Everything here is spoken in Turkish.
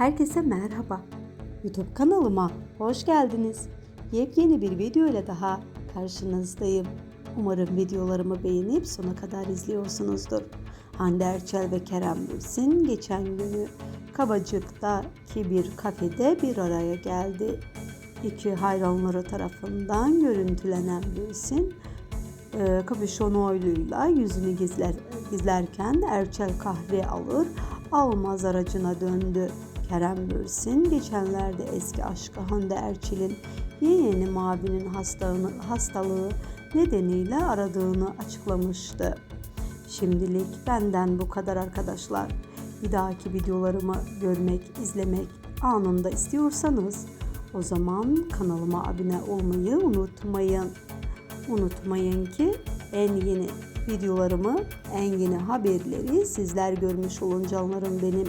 Herkese merhaba. YouTube kanalıma hoş geldiniz. Yepyeni bir video ile daha karşınızdayım. Umarım videolarımı beğenip sona kadar izliyorsunuzdur. Hande Erçel ve Kerem Bürsin geçen günü Kabacık'taki bir kafede bir araya geldi. İki hayranları tarafından görüntülenen Bürsin, e, kapüşonuyla yüzünü gizler, gizlerken Erçel kahve alır almaz aracına döndü. Kerem Bürsin geçenlerde eski aşkı Hande Erçel'in yeğeni Mavi'nin hastalığı nedeniyle aradığını açıklamıştı. Şimdilik benden bu kadar arkadaşlar. Bir dahaki videolarımı görmek, izlemek anında istiyorsanız o zaman kanalıma abone olmayı unutmayın. Unutmayın ki en yeni videolarımı, en yeni haberleri sizler görmüş olun canlarım benim.